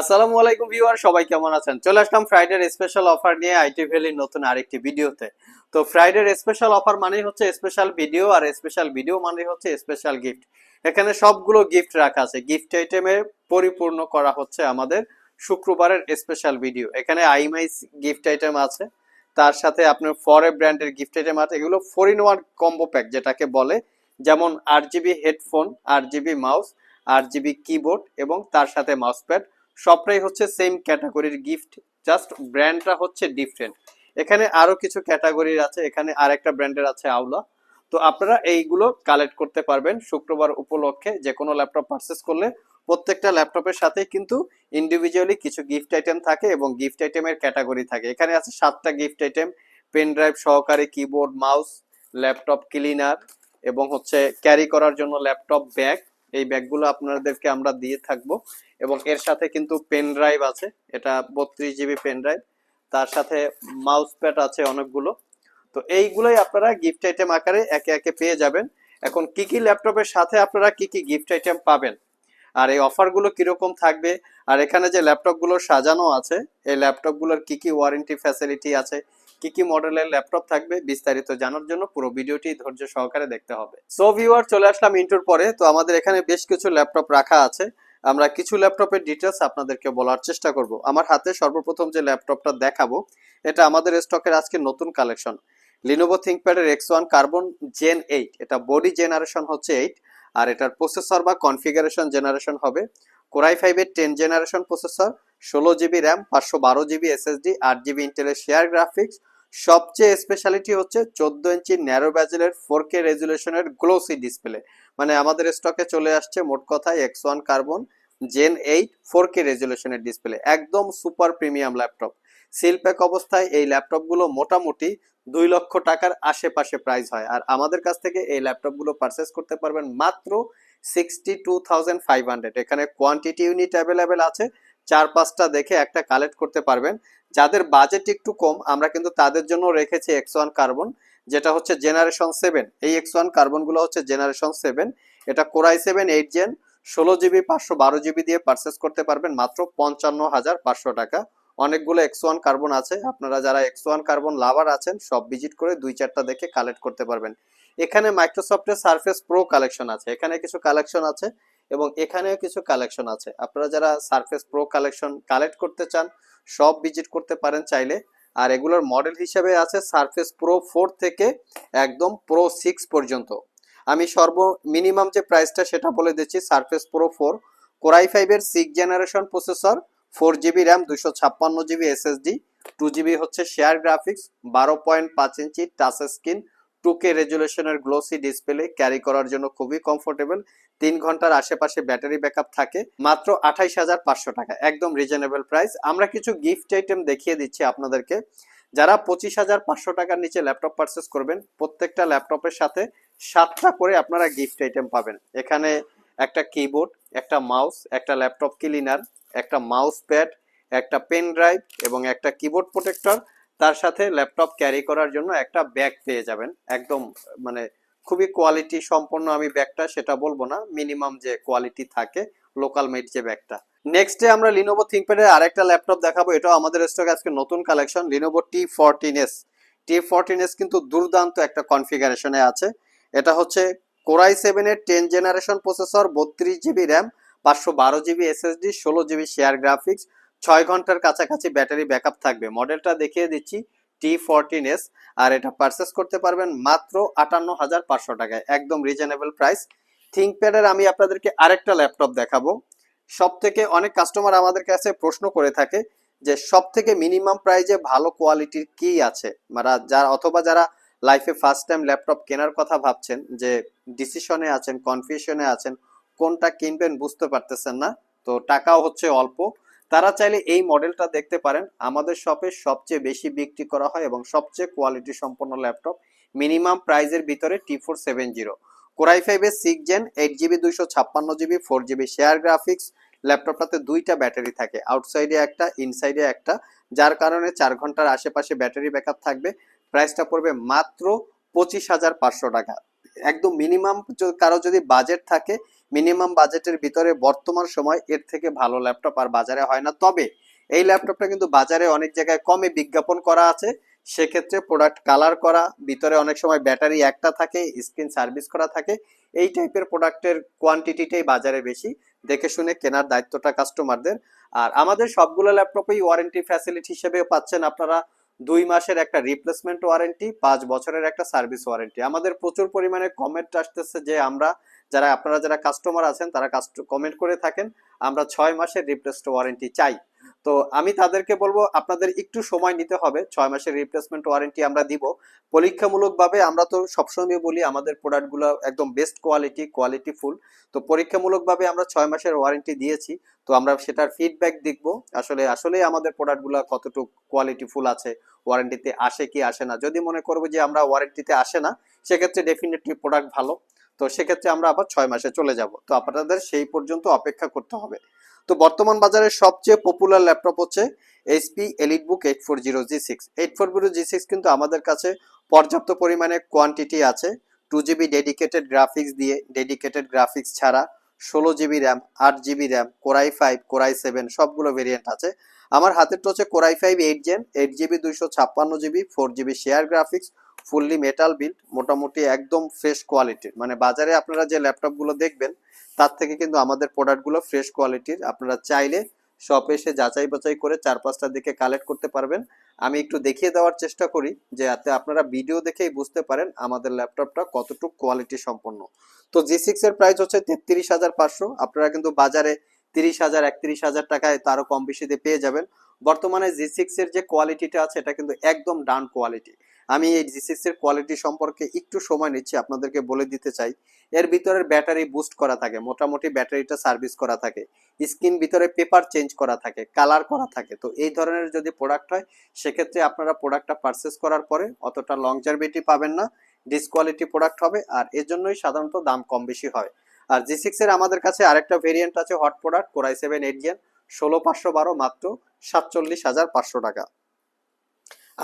আসসালামু আলাইকুম ভিউয়ার, সবাই কেমন আছেন? চলে আসলাম ফ্রাইডের স্পেশাল অফার নিয়ে আইটি ভ্যালির নতুন আরেকটি ভিডিওতে। তো ফ্রাইডের স্পেশাল অফার মানেই হচ্ছে স্পেশাল ভিডিও আর স্পেশাল ভিডিও মানেই হচ্ছে স্পেশাল গিফট এখানে সবগুলো গিফট রাখা আছে। গিফট আইটেমে পরিপূর্ণ করা হচ্ছে আমাদের শুক্রবারের স্পেশাল ভিডিও এখানে আইমাইস গিফট আইটেম আছে। তার সাথে আপনার ফরে ব্র্যান্ডের গিফট আইটেম আছে। এগুলো four in one combo pack যেটাকে বলে। যেমন আট জিবি হেডফোন আট জিবি মাউস আট জিবি কিবোর্ড এবং তার সাথে মাউস প্যাড সবটাই হচ্ছে সেম ক্যাটাগরির গিফট জাস্ট ব্র্যান্ডটা হচ্ছে ডিফারেন্ট এখানে আরও কিছু ক্যাটাগরির আছে, এখানে আরেকটা ব্র্যান্ডের আছে আউলা। তো আপনারা এইগুলো কালেক্ট করতে পারবেন শুক্রবার উপলক্ষে যে কোনো ল্যাপটপ পারচেস করলে প্রত্যেকটা ল্যাপটপের সাথে কিন্তু ইন্ডিভিজুয়ালি কিছু গিফট আইটেম থাকে এবং গিফট আইটেমের ক্যাটাগরি থাকে। এখানে আছে সাতটা গিফট আইটেম পেন ড্রাইভ সহকারে কিবোর্ড মাউস ল্যাপটপ ক্লিনার এবং হচ্ছে ক্যারি করার জন্য ল্যাপটপ ব্যাগ এই ব্যাগগুলো আপনাদেরকে আমরা দিয়ে থাকব। এবং এর সাথে কিন্তু পেন ড্রাইভ আছে। এটা বত্রিশ জিবি পেন ড্রাইভ তার সাথে মাউস প্যাড আছে অনেকগুলো। তো এইগুলোই আপনারা গিফট আইটেম আকারে একে একে পেয়ে যাবেন। এখন কি কি ল্যাপটপের সাথে আপনারা কি কি গিফট আইটেম পাবেন? আর এই অফারগুলো কীরকম থাকবে? আর এখানে যে ল্যাপটপগুলো সাজানো আছে, এই ল্যাপটপগুলোর কি কি ওয়ারেন্টি ফ্যাসিলিটি আছে, কি কি মডেলের ল্যাপটপ থাকবে বিস্তারিত জানার জন্য পুরো ভিডিওটি ধৈর্য সহকারে দেখতে হবে। সো ভিউয়ার চলে আসলাম ইন্টুর পরে। তো আমাদের এখানে বেশ কিছু ল্যাপটপ রাখা আছে। আমরা কিছু ল্যাপটপের ডিটেলস আপনাদেরকে বলার চেষ্টা করব। আমার হাতে সর্বপ্রথম যে ল্যাপটপটা দেখাবো, এটা আমাদের স্টকের আজকে নতুন collection Lenovo থিঙ্কপ্যাডের X one Carbon Gen eight এটা বডি জেনারেশন হচ্ছে এইট আর এটার প্রসেসর বা কনফিগারেশন জেনারেশন হবে। কোরাই ফাইভের টেন জেনারেশন প্রসেসর ষোলো জিবি র্যাম পাঁচশো বারো জিবি এসএসডি আট জিবি ইন্টেলের শেয়ার গ্রাফিক্স সবচেয়ে স্পেশালিটি হচ্ছে চোদ্দ ইঞ্চি ন্যারো ব্যাজেলের ফোর কে রেজুলেশনের গ্লোসি ডিসপ্লে মানে আমাদের স্টকে চলে আসছে মোট কথায় X one carbon gen eight four K রেজুলেশনের display একদম super premium laptop seal pack অবস্থায় এই ল্যাপটপগুলো মোটামুটি দুই লক্ষ টাকার আশেপাশে প্রাইস হয়। আর আমাদের কাছ থেকে এই ল্যাপটপগুলো পারচেস করতে পারবেন মাত্র sixty two thousand five hundred এখানে কোয়ান্টিটি ইউনিট অ্যাভেলেবেল আছে। চার পাঁচটা দেখে একটা কালেক্ট করতে পারবেন। যাদের বাজেট একটু কম, আমরা কিন্তু তাদের জন্য রেখেছি এক্স ওয়ান কার্বন যেটা হচ্ছে জেনারেশন সেভেন এই এক্স ওয়ান কার্বনগুলো হচ্ছে জেনারেশন সেভেন এটা core i seven eight gen ষোলো জিবি পাঁচশো বারো জিবি দিয়ে পারচেস করতে পারবেন মাত্র পঞ্চান্ন হাজার পাঁচশো টাকা। অনেকগুলো এক্স ওয়ান কার্বন আছে। আপনারা যারা এক্স ওয়ান কার্বন লাভার আছেন, সব ভিজিট করে দুই চারটা দেখে কালেক্ট করতে পারবেন। এখানে মাইক্রোসফটের সারফেস প্রো কালেকশন আছে। এখানে কিছু কালেকশন আছে এবং এখানেও কিছু কালেকশন আছে। আপনারা যারা সারফেস প্রো কালেকশন কালেক্ট করতে চান, সব ভিজিট করতে পারেন চাইলে। আর এগুলোর মডেল হিসেবে আছে সারফেস প্রো ফোর থেকে একদম প্রো সিক্স পর্যন্ত। আমি সর্ব মিনিমাম যে প্রাইসটা সেটা বলে দিচ্ছি Surface Pro four Core i ফাইভের six generation processor four GB RAM দুশো ছাপ্পান্ন জিবি এসএসডি, টু জিবি হচ্ছে শেয়ার গ্রাফিক্স বারো পয়েন্ট পাঁচ ইঞ্চি টাচ স্ক্রিন টু কে রেজুলেশনের গ্লোসি ডিসপ্লে ক্যারি করার জন্য খুবই কমফোর্টেবল তিন ঘণ্টার আশেপাশে ব্যাটারি ব্যাকআপ থাকে, মাত্র আঠাইশ হাজার পাঁচশো টাকা, একদম রিজনেবল প্রাইস আমরা কিছু গিফট আইটেম দেখিয়ে দিচ্ছি আপনাদেরকে। যারা পঁচিশ হাজার পাঁচশো টাকার নিচে ল্যাপটপ পারচেস করবেন, প্রত্যেকটা ল্যাপটপের সাথে সাতটা করে আপনারা গিফট আইটেম পাবেন। এখানে একটা কিবোর্ড একটা মাউস একটা ল্যাপটপ ক্লিনার একটা মাউস প্যাড একটা পেন ড্রাইভ এবং একটা কিবোর্ড প্রোটেক্টর তার সাথে ল্যাপটপ ক্যারি করার জন্য একটা ব্যাগ পেয়ে যাবেন। একদম মানে খুবই কোয়ালিটি সম্পন্ন আমি ব্যাগটা সেটা বলব না মিনিমাম যে কোয়ালিটি থাকে লোকাল মেড যে ব্যাগটা নেক্সট ডে আমরা লিনোভো থিঙ্কপ্যাডের আরেকটা ল্যাপটপ দেখাবো, এটাও আমাদের স্টক আজকে নতুন collection Lenovo T fourteen S T fourteen S কিন্তু দুর্দান্ত একটা কনফিগারেশনে আছে। এটা হচ্ছে কোরাই সেভেনের টেন জেনারেশন প্রসেসর বত্রিশ জিবি র্যাম পাঁচশো বারো জিবি এসএসডি ষোলো জিবি শেয়ার গ্রাফিক্স ছয় ঘণ্টার কাছাকাছি ব্যাটারি ব্যাকআপ থাকবে। মডেলটা দেখিয়ে দিচ্ছি টি ফোরটিন এস আর এটা পারচেস করতে পারবেন মাত্র আটান্ন হাজার পাঁচশো টাকায়। একদম রিজনেবল প্রাইস থিঙ্কপ্যাডের আমি আপনাদেরকে আরেকটা ল্যাপটপ দেখাবো। সব থেকে অনেক কাস্টমার আমাদের কাছে প্রশ্ন করে থাকে যে সব থেকে মিনিমাম প্রাইজে ভালো কোয়ালিটির কি আছে? মানে যারা, অথবা যারা লাইফে ফার্স্ট টাইম ল্যাপটপ কেনার কথা ভাবছেন, যে ডিসিশনে আছেন কনফিউশনে আছেন কোনটা কিনবেন বুঝতে পারতেছেন না, তো টাকাও হচ্ছে অল্প। তারা চাইলে এই মডেলটা দেখতে পারেন। আমাদের শপে সবচেয়ে বেশি বিক্রি করা হয় এবং সবচেয়ে কোয়ালিটি সম্পন্ন ল্যাপটপ মিনিমাম প্রাইজের ভিতরে T four seven zero core i ফাইভের সিক্স জেন এইট জিবি দুইশো ছাপ্পান্ন GB four GB share graphics ল্যাপটপটাতে দুইটা ব্যাটারি থাকে আউটসাইডে একটা ইনসাইডে একটা, যার কারণে চার ঘণ্টার আশেপাশে ব্যাটারি ব্যাকআপ থাকবে। প্রাইসটা পড়বে মাত্র পঁচিশ হাজার পাঁচশো টাকা। একদম মিনিমাম কারও যদি বাজেট থাকে মিনিমাম বাজেটের ভিতরে বর্তমান সময় এর থেকে ভালো ল্যাপটপ আর বাজারে হয় না। তবে এই ল্যাপটপটা কিন্তু বাজারে অনেক জায়গায় কমে বিজ্ঞাপন করা আছে। সেক্ষেত্রে প্রোডাক্ট কালার করা, ভিতরে অনেক সময় ব্যাটারি একটা থাকে স্ক্রিন সার্ভিস করা থাকে। এই টাইপের প্রোডাক্টের কোয়ান্টিটিটাই বাজারে বেশি। দেখে শুনে কেনার দায়িত্বটা কাস্টমারদের আর আমাদের সবগুলো ল্যাপটপেই ওয়ারেন্টি ফ্যাসিলিটি হিসেবে পাচ্ছেন আপনারা। দুই মাসের একটা রিপ্লেসমেন্ট ওয়ারেন্টি পাঁচ বছরের একটা সার্ভিস ওয়ারেন্টি আমাদের প্রচুর পরিমাণে কমেন্ট আসতেছে যে আমরা যারা আপনারা যারা কাস্টমার আছেন, তারা কমেন্ট করে থাকেন, আমরা ছয় মাসের রিপ্লেসড ওয়ারেন্টি চাই। তো আমি তাদেরকে বলব, আপনাদের একটু সময় নিতে হবে, ছয় মাসের রিপ্লেসমেন্ট ওয়ারেন্টি আমরা দিব। পরীক্ষামূলকভাবে আমরা তো সবসময় বলি, আমাদের প্রোডাক্টগুলো একদম বেস্ট কোয়ালিটি কোয়ালিটি ফুল তো পরীক্ষামূলকভাবে আমরা ছয় মাসের ওয়ারেন্টি দিয়েছি, তো আমরা সেটার ফিডব্যাক দেখব, আসলে আসলে আমাদের প্রোডাক্টগুলো কতটুকু কোয়ালিটি ফুল আছে ওয়ারেন্টিতে আসে কি আসে না। যদি মনে করব যে আমরা ওয়ারেন্টিতে আসে না, সেক্ষেত্রে ডেফিনেটলি প্রোডাক্ট ভালো। তো সেক্ষেত্রে আমরা আবার ছয় মাসে চলে যাব। তো আপনাদের সেই পর্যন্ত অপেক্ষা করতে হবে। তো বর্তমান বাজারে সবচেয়ে পপুলার ল্যাপটপ হচ্ছে HP EliteBook eight four zero G six eight four zero G six কিন্তু আমাদের কাছে পর্যাপ্ত পরিমাণে কোয়ান্টিটি আছে। টু জিবি ডেডিকেটেড গ্রাফিক্স দিয়ে ডেডিকেটেড গ্রাফিক্স ছাড়া। ষোলো জিবি র্যাম আট GB RAM core i five core i seven সবগুলো ভেরিয়েন্ট আছে। আমার হাতের হাতেরটা হচ্ছে core i five eight gen eight GB দুইশো ছাপ্পান্ন GB four GB share graphics fully metal build মোটামুটি একদম ফ্রেশ কোয়ালিটির মানে বাজারে আপনারা যে ল্যাপটপগুলো দেখবেন, তার থেকে কিন্তু আমাদের প্রোডাক্টগুলো ফ্রেশ কোয়ালিটির আপনারা চাইলে শপে এসে যাচাই বাছাই করে চার পাঁচটা দিকে কালেক্ট করতে পারবেন। আমি একটু দেখিয়ে দেওয়ার চেষ্টা করি যাতে আপনারা ভিডিও দেখেই বুঝতে পারেন আমাদের ল্যাপটপটা কতটুকু কোয়ালিটি সম্পন্ন। তো জি সিক্স এর প্রাইস হচ্ছে তেত্রিশ হাজার পাঁচশো, আপনারা কিন্তু বাজারে তিরিশ হাজার, একত্রিশ হাজার টাকায় তারও কম বেশিতে পেয়ে যাবেন। বর্তমানে জি সিক্স এর যে কোয়ালিটিটা আছে, এটা কিন্তু একদম ডান কোয়ালিটি আমি এই জি সিক্স এর কোয়ালিটি সম্পর্কে একটু সময় নিচ্ছি, আপনাদেরকে বলে দিতে চাই। এর ভিতরের ব্যাটারি বুস্ট করা থাকে, মোটামুটি ব্যাটারিটা সার্ভিস করা থাকে। স্ক্রিন ভিতরে পেপার চেঞ্জ করা থাকে, কালার করা থাকে। তো এই ধরনের যদি প্রোডাক্ট হয়, সেক্ষেত্রে আপনারা প্রোডাক্টটা পারচেস করার পরে অতটা লংজারভিটি পাবেন না ডিসকোয়ালিটি প্রোডাক্ট হবে, আর এর জন্যই সাধারণত দাম কম বেশি হয়। আর জি সিক্স এর আমাদের কাছে আরেকটা ভেরিয়েন্ট আছে hot product core i seven eight ষোলো পাঁচশো বারো মাত্র সাতচল্লিশ হাজার পাঁচশো টাকা।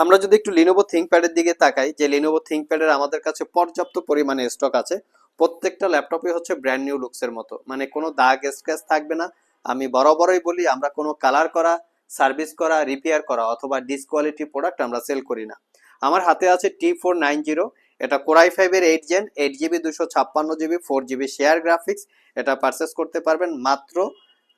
আমরা যদি একটু লিনোভো থিঙ্কপ্যাডের দিকে তাকাই, যে লিনোভো থিঙ্কপ্যাডের আমাদের কাছে পর্যাপ্ত পরিমাণে স্টক আছে প্রত্যেকটা ল্যাপটপে হচ্ছে ব্র্যান্ড নিউ লুকসের মতো। মানে কোনো দাগ স্ক্র্যাচ থাকবে না। আমি বরাবরই বলি, আমরা কোনো কালার করা সার্ভিস করা রিপেয়ার করা অথবা ডিসকোয়ালিটি প্রোডাক্ট আমরা সেল করি না। আমার হাতে আছে টি ফোর নাইন জিরো এটা কোরাই ফাইভের এইট জেন এইট জিবি দুশো ছাপ্পান্ন GB four GB share graphics এটা পারচেস করতে পারবেন মাত্র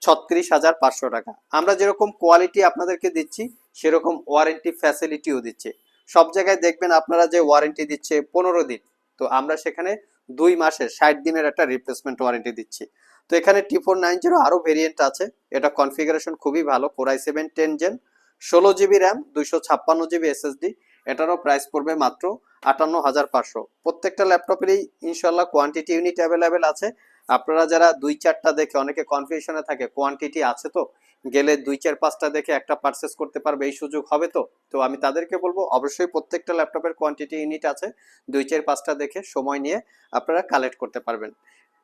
ছত্রিশ হাজার পাঁচশো টাকা। আমরা যেরকম কোয়ালিটি আপনাদেরকে দিচ্ছি, সেরকম ওয়ারেন্টি ফ্যাসিলিটিও দিচ্ছে। সব জায়গায় দেখবেন আপনারা যে ওয়ারেন্টি দিচ্ছে পনেরো দিন। তো আমরা সেখানে দুই মাসের, ষাট দিনের একটা রিপ্লেসমেন্ট ওয়ারেন্টি দিচ্ছি। তো এখানে টি ফোর নাইন জিরো আরও ভেরিয়েন্ট আছে। এটা কনফিগারেশন খুবই ভালো four I seven ten gen ষোলো জিবি র্যাম দুইশো ছাপ্পান্ন জিবি এসএসডি এটারও প্রাইস পড়বে মাত্র আটান্ন হাজার পাঁচশো। প্রত্যেকটা ল্যাপটপেরই ইনশাল্লাহ কোয়ান্টিটি ইউনিট অ্যাভেলেবেল আছে। আপনারা যারা দুই চারটা দেখে, অনেকে কনফিউশনে থাকে কোয়ান্টিটি আছে তো, গেলে দুই চার পাঁচটা দেখে একটা পারচেস করতে পারবে, এই সুযোগ হবে তো। তো আমি তাদেরকে বলব, অবশ্যই প্রত্যেকটা ল্যাপটপের কোয়ান্টিটি ইউনিট আছে, দুই চার পাঁচটা দেখে সময় নিয়ে আপনারা কালেক্ট করতে পারবেন।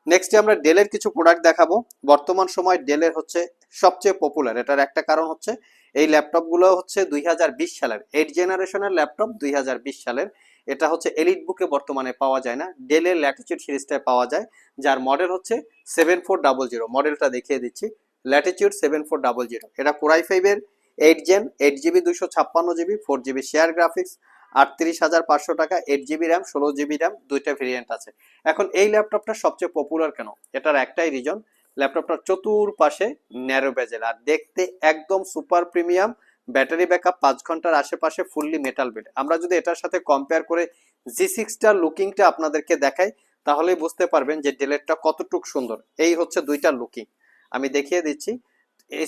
নেক্সটে আমরা ডেলের কিছু প্রোডাক্ট দেখাবো। বর্তমান সময় ডেলের হচ্ছে সবচেয়ে পপুলার এটার একটা কারণ হচ্ছে, এই ল্যাপটপগুলো হচ্ছে দুই হাজার বিশ সালের এইট জেনারেশনের ল্যাপটপ দুই হাজার বিশ সালের এটা হচ্ছে এলিট বুকে বর্তমানে পাওয়া যায় না। ডেলের ল্যাটিচিউড সিরিজটায় পাওয়া যায়, যার মডেল হচ্ছে সেভেন ফোর ডাবল জিরো মডেলটা দেখিয়ে দিচ্ছি। Latitude seven four double zero এটা কোরাই ফাইভের এইট জেন এইট জিবি দুশো ছাপ্পান্ন GB four GB share graphics আটত্রিশ হাজার পাঁচশো টাকা এইট জিবি র্যাম ষোলো জিবি র্যাম দুইটা ভেরিয়েন্ট আছে। এখন এই ল্যাপটপটা সবচেয়ে পপুলার কেন? এটার একটাই রিজন ল্যাপটপটার চতুর্পাশে ন্যারো বেজেল আর দেখতে একদম সুপার প্রিমিয়াম ব্যাটারি ব্যাকআপ পাঁচ ঘণ্টার আশেপাশে ফুললি মেটাল বেড। আমরা যদি এটার সাথে কম্পেয়ার করে জি সিক্সটার লুকিংটা আপনাদেরকে দেখাই, তাহলেই বুঝতে পারবেন যে ডেলেরটা কতটুক সুন্দর। এই হচ্ছে দুইটা লুকিং আমি দেখিয়ে দিচ্ছি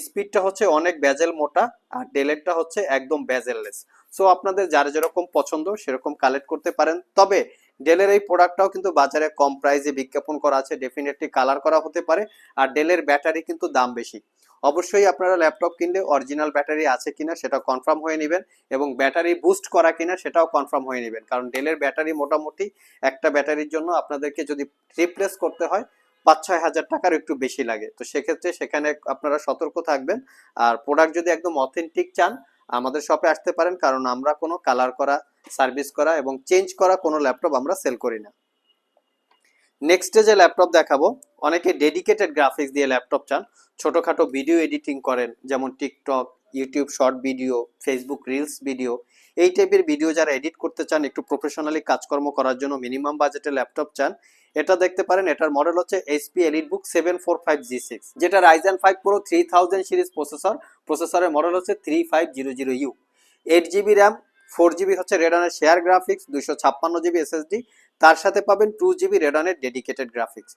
স্পিডটা হচ্ছে অনেক ব্যাজেল মোটা আর ডেলেটটা হচ্ছে একদম ব্যাজেললেস সো আপনাদের যার যেরকম পছন্দ, সেরকম কালেক্ট করতে পারেন। তবে, ডেলের এই প্রোডাক্টটাও কিন্তু বাজারে কম প্রাইসে বিজ্ঞাপন করা আছে ডেফিনেটলি কালার করা হতে পারে। আর ডেলের ব্যাটারি কিন্তু দাম বেশি। অবশ্যই আপনারা ল্যাপটপ কিনলে অরিজিনাল ব্যাটারি আছে কিনা সেটা কনফার্ম হয়ে নেবেন এবং ব্যাটারি বুস্ট করা কিনা সেটাও কনফার্ম হয়ে নেবেন। কারণ ডেলের ব্যাটারি মোটামুটি একটা ব্যাটারির জন্য আপনাদেরকে যদি রিপ্লেস করতে হয় পাঁচ ছয় হাজার টাকার একটু বেশি লাগে। তো সেক্ষেত্রে সেখানে আপনারা সতর্ক থাকবেন। আর প্রোডাক্ট যদি একদম অথেন্টিক চান, আমাদের শপে আসতে পারেন। কারণ আমরা কোনো কালার করা সার্ভিস করা এবং চেঞ্জ করা কোনো ল্যাপটপ আমরা সেল করি না। নেক্সটে যে ল্যাপটপ দেখাবো, অনেকে ডেডিকেটেড গ্রাফিক্স দিয়ে ল্যাপটপ চান। ছোটখাটো ভিডিও এডিটিং করেন, যেমন TikTok YouTube short video Facebook reels video এই টাইপের ভিডিও যারা এডিট করতে চান, একটু প্রফেশনালি কাজকর্ম করার জন্য মিনিমাম বাজেটে ল্যাপটপ চান, এটা দেখতে পারেন, এটার মডেল হচ্ছে HP EliteBook seven four five G six যেটা Ryzen five pro three thousand series processor প্রসেসরের মডেল হচ্ছে three five zero zero U eight GB RAM four GB হচ্ছে রেডানের শেয়ার গ্রাফিক্স দুশো ছাপ্পান্ন জিবি এসএসডি তার সাথে পাবেন টু জিবি রেডনের ডেডিকেটেড গ্রাফিক্স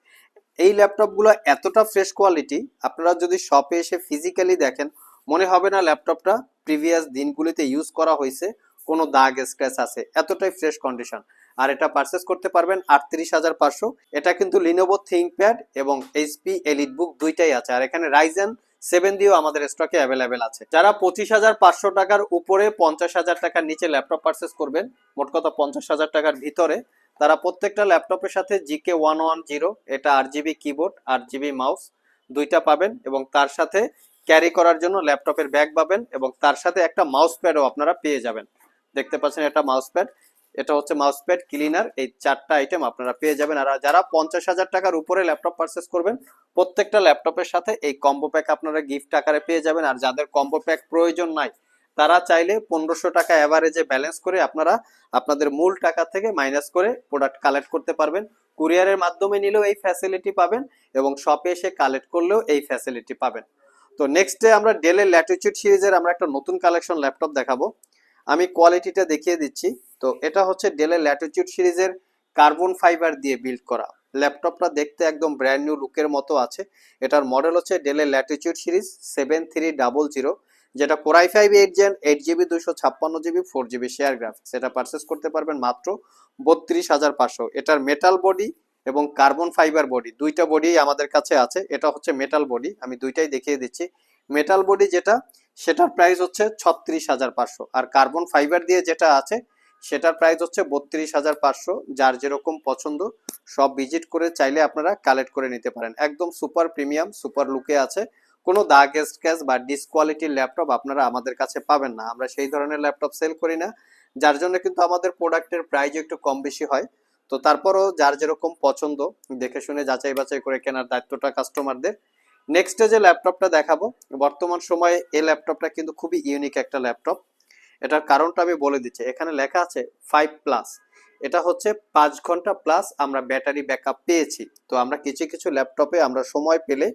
এই ল্যাপটপগুলো এতটা ফ্রেশ কোয়ালিটি আপনারা যদি শপে এসে ফিজিক্যালি দেখেন, মনে হবে না ল্যাপটপটা প্রিভিয়াস দিনগুলিতে ইউজ করা হয়েছে, কোনো দাগ স্ক্র্যাচ আছে, এতটাই ফ্রেশ কন্ডিশন আর এটা পারচেস করতে পারবেন আটত্রিশ হাজার পাঁচশো। এটা কিন্তু লিনোভো থিঙ্কপ্যাড এবং এইচপি এলিট বুক দুইটাই আছে। আর এখানে রাইজেন সেভেন দিয়েও আমাদের স্টকে অ্যাভেলেবেল আছে। যারা পঁচিশ হাজার পাঁচশো টাকার উপরে পঞ্চাশ হাজার টাকার নিচে ল্যাপটপ পারচেস করবেন, মোট কথা পঞ্চাশ হাজার টাকার ভিতরে তারা প্রত্যেকটা ল্যাপটপের সাথে জিকে ওয়ান ওয়ান জিরো, এটা আট জিবি কিবোর্ড আট জিবি মাউস, দুইটা পাবেন এবং তার সাথে ক্যারি করার জন্য ল্যাপটপের ব্যাগ পাবেন এবং তার সাথে একটা মাউস প্যাডও আপনারা পেয়ে যাবেন। দেখতে পাচ্ছেন এটা মাউস প্যাড এটা হচ্ছে মাউস প্যাড ক্লিনার, এই চারটা আইটেম আপনারা পেয়ে যাবেন। আর যারা পঞ্চাশ হাজার টাকার উপরে ল্যাপটপ পারচেস করবেন, প্রত্যেকটা ল্যাপটপের সাথে এই কম্বো প্যাক আপনারা গিফট আকারে পেয়ে যাবেন। আর যাদের কম্বো প্যাক প্রয়োজন নাই তারা চাইলে পনেরোশো টাকা অ্যাভারেজে ব্যালেন্স করে আপনারা আপনাদের মূল টাকা থেকে মাইনাস করে প্রোডাক্ট কালেক্ট করতে পারবেন। কুরিয়ারের মাধ্যমে নিলেও এই ফ্যাসিলিটি পাবেন এবং শপে এসে কালেক্ট করলেও এই ফ্যাসিলিটি পাবেন। তো নেক্সটে আমরা ডেলের ল্যাটিচিউড সিরিজের আমরা একটা নতুন কালেকশন ল্যাপটপ দেখাবো। আমি কোয়ালিটিটা দেখিয়ে দিচ্ছি। তো এটা হচ্ছে ডেলের ল্যাটিচিউড সিরিজের কার্বন ফাইবার দিয়ে বিল্ড করা। ল্যাপটপটা দেখতে একদম ব্র্যান্ড নিউ লুকের মতো আছে। এটার মডেল হচ্ছে ডেলের Latitude series seven three double zero যেটা core i five eight gen eight GB দুশো ছাপ্পান্ন GB four GB share graphics এটা পারচেস করতে পারবেন মাত্র বত্রিশ হাজার পাঁচশো। এটার মেটাল বডি এবং কার্বন ফাইবার বডি দুইটা বডি আমাদের কাছে আছে। এটা হচ্ছে মেটাল বডি আমি দুইটাই দেখিয়ে দিচ্ছি। মেটাল বডি যেটা, সেটার প্রাইস হচ্ছে ছত্রিশ হাজার পাঁচশো। আর কার্বন ফাইবার দিয়ে যেটা আছে, সেটার প্রাইস হচ্ছে বত্রিশ হাজার পাঁচশো, যার যেরকম পছন্দ, সব ভিজিট করে চাইলে আপনারা কালেক্ট করে নিতে পারেন। একদম সুপার প্রিমিয়াম সুপার লুকে আছে। কোনো দাগ স্ক্যাচ বা ডিসকোয়ালিটির ল্যাপটপ আপনারা আমাদের কাছে পাবেন না। আমরা সেই ধরনের ল্যাপটপ সেল করি না, যার জন্য কিন্তু আমাদের প্রোডাক্টের প্রাইস একটু কম বেশি হয়। তো তারপরও যার যেরকম পছন্দ, দেখে শুনে যাচাই বাছাই করে কেনার দায়িত্বটা কাস্টমারদের নেক্সটে যে ল্যাপটপটা দেখাবো, বর্তমান সময়ে এই ল্যাপটপটা কিন্তু খুবই ইউনিক একটা ল্যাপটপ এটার কারণটা আমি বলে দিচ্ছি, এখানে লেখা আছে ফাইভ প্লাস এটা হচ্ছে পাঁচ ঘণ্টা প্লাস আমরা ব্যাটারি ব্যাকআপ পেয়েছি। তো আমরা কিছু কিছু ল্যাপটপে আমরা সময় পেলে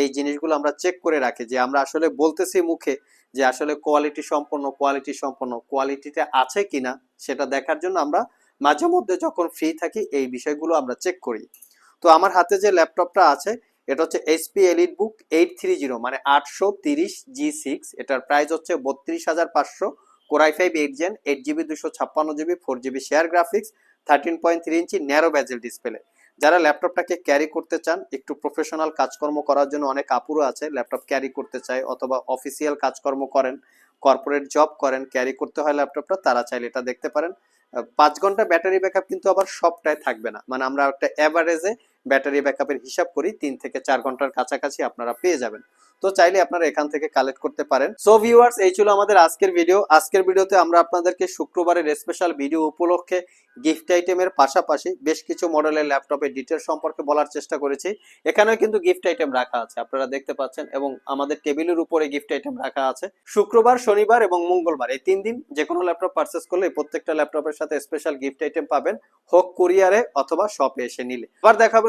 এই জিনিসগুলো আমরা চেক করে রাখি যে আমরা আসলে বলতেছি মুখে যে আসলে কোয়ালিটি সম্পন্ন কোয়ালিটি সম্পন্ন কোয়ালিটিতে আছে কিনা সেটা দেখার জন্য আমরা মাঝে মধ্যে যখন ফ্রি থাকি এই বিষয়গুলো আমরা চেক করি। তো আমার হাতে যে ল্যাপটপটা আছে, এটা হচ্ছে HP EliteBook eight three zero মানে আটশো তিরিশ জি সিক্স এটার প্রাইস হচ্ছে বত্রিশ হাজার পাঁচশো core i five eight gen eight GB দুশো ছাপ্পান্ন GB four GB share graphics thirteen point three ইঞ্চি ন্যারো ব্যাজেল ডিসপ্লে যারা ল্যাপটপটাকে ক্যারি করতে চান, একটু প্রফেশনাল কাজকর্ম করার জন্য অনেক আপুরো আছে। ল্যাপটপ ক্যারি করতে চায় অথবা অফিসিয়াল কাজকর্ম করেন কর্পোরেট জব করেন ক্যারি করতে হয় ল্যাপটপটা, তারা চাইলে এটা দেখতে পারেন। পাঁচ ঘণ্টা ব্যাটারি ব্যাকআপ কিন্তু আবার সবটাই থাকবে না। মানে আমরা একটা অ্যাভারেজে ব্যাটারি ব্যাকআপের হিসাব করি, তিন থেকে চার ঘণ্টার কাছাকাছি আপনারা পেয়ে যাবেন। তো চাইলে আপনারা এখান থেকে কালেক্ট করতে পারেন। সো ভিউয়ার্স এই ছিল আমাদের আজকের ভিডিও আজকের ভিডিওতে আমরা আপনাদেরকে শুক্রবারের স্পেশাল ভিডিও উপলক্ষে গিফট আইটেমের পাশাপাশি বেশ কিছু মডেলের ল্যাপটপের ডিটেল সম্পর্কে বলার চেষ্টা করেছি। এখানেও কিন্তু গিফট আইটেম রাখা আছে, আপনারা দেখতে পাচ্ছেন, এবং আমাদের টেবিলের উপরে গিফট আইটেম রাখা আছে। শুক্রবার, শনিবার এবং মঙ্গলবার, এই তিন দিন যে কোনো ল্যাপটপ পারচেস করলে প্রত্যেকটা ল্যাপটপের সাথে স্পেশাল গিফট আইটেম পাবেন, হোক কুরিয়ারে অথবা শপে এসে নিলে। আবার দেখাবে